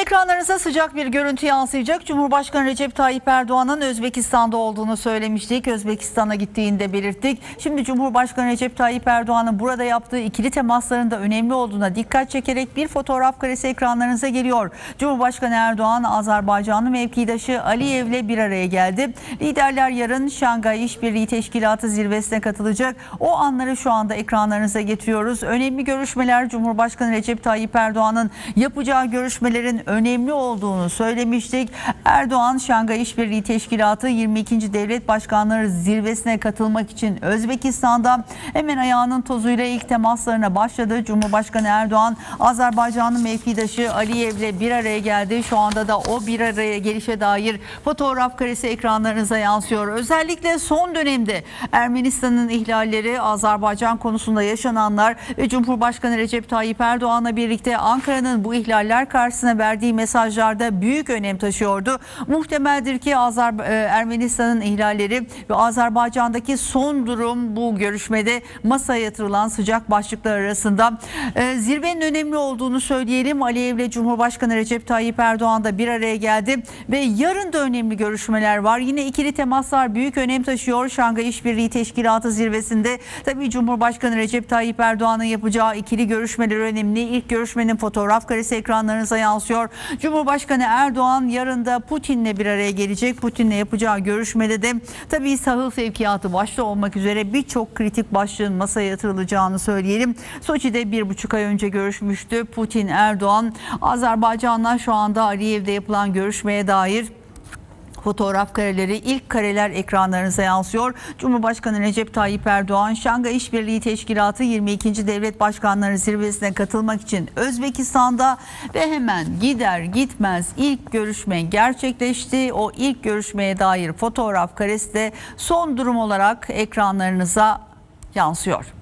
ekranlarınıza sıcak bir görüntü yansıyacak. Cumhurbaşkanı Recep Tayyip Erdoğan'ın Özbekistan'da olduğunu söylemiştik. Özbekistan'a gittiğini de belirttik. Şimdi Cumhurbaşkanı Recep Tayyip Erdoğan'ın burada yaptığı ikili temasların da önemli olduğuna dikkat çekerek bir fotoğraf karesi ekranlarınıza geliyor. Cumhurbaşkanı Erdoğan Azerbaycanlı mevkidaşı Aliyev'le bir araya geldi. Liderler yarın Şangay İşbirliği Teşkilatı zirvesine katılacak. O anları şu anda ekranlarınıza getiriyoruz. Önemli görüşmeler Cumhurbaşkanı Recep Tayyip Erdoğan'ın yapacağı görüşmelerin önemli olduğunu söylemiştik. Erdoğan Şangay İşbirliği Teşkilatı 22. Devlet Başkanları zirvesine katılmak için Özbekistan'da hemen ayağının tozuyla ilk temaslarına başladı. Cumhurbaşkanı Erdoğan Azerbaycanlı mevkidaşı Aliyev'le bir araya geldi. Şu anda da o bir araya gelişe dair fotoğraf karesi ekranlarınıza yansıyor. Özellikle son dönemde Ermenistan'ın ihlalleri, Azerbaycan konusunda yaşananlar ve Cumhurbaşkanı Recep Tayyip Erdoğan'la birlikte Ankara'nın bu ihlaller karşısına verdiği mesajlarda büyük önem taşıyordu. Muhtemeldir ki Azer e, Ermenistan'ın ihlalleri ve Azerbaycan'daki son durum bu görüşmede masaya yatırılan sıcak başlıklar arasında. E, Zirvenin önemli olduğunu söyleyelim. Aliyev'le Cumhurbaşkanı Recep Tayyip Erdoğan da bir araya geldi ve yarın da önemli görüşmeler var. Yine ikili temaslar büyük önem taşıyor. Şangay İşbirliği Teşkilatı zirvesinde tabii Cumhurbaşkanı Recep Tayyip Erdoğan'ın yapacağı ikili görüşmeler önemli. İlk görüşmenin fotoğraf karesi ekranlarınıza yansıyor. Cumhurbaşkanı Erdoğan yarın da Putin'le bir araya gelecek. Putin'le yapacağı görüşmede de tabii sahıl sevkiyatı başta olmak üzere birçok kritik başlığın masaya yatırılacağını söyleyelim. Soçi'de bir buçuk ay önce görüşmüştü. Putin, Erdoğan, Azerbaycan'la şu anda Aliyev'de yapılan görüşmeye dair Fotoğraf kareleri ilk kareler ekranlarınıza yansıyor. Cumhurbaşkanı Recep Tayyip Erdoğan Şangay İşbirliği Teşkilatı 22. Devlet Başkanları Zirvesi'ne katılmak için Özbekistan'da ve hemen gider gitmez ilk görüşme gerçekleşti. O ilk görüşmeye dair fotoğraf karesi de son durum olarak ekranlarınıza yansıyor.